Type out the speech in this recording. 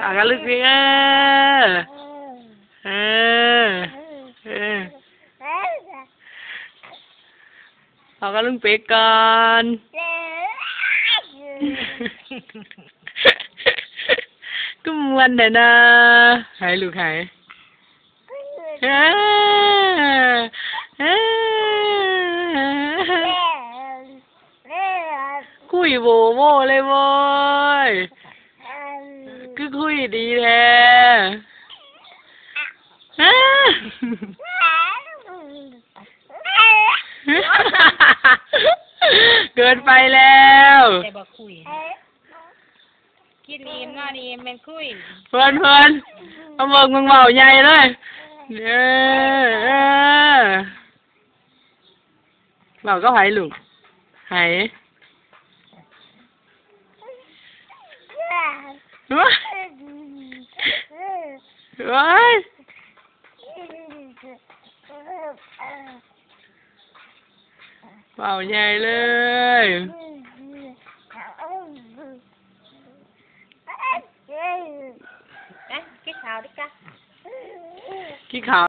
อะกันลึกสิเออเออเออเอากันลึกเป๊กก่อนก็มวนเด้นะหายลูกหายเอ้อเอ้อคุยโบโบเลยโว้ย คือคุยดีแท้อ้าเกินไปแล้วแต่บ่คุยกินอิ่มนอนอิ่มแม่นคุยเพื่อนเพื่อนเอาเบิกมึงเบาใหญ่เลยเออเออเบาก็ไหายลูกไหา ยว้ายว้ายเบา